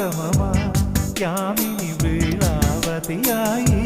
സംഗമമാ Yamini വേളാവതിയായി.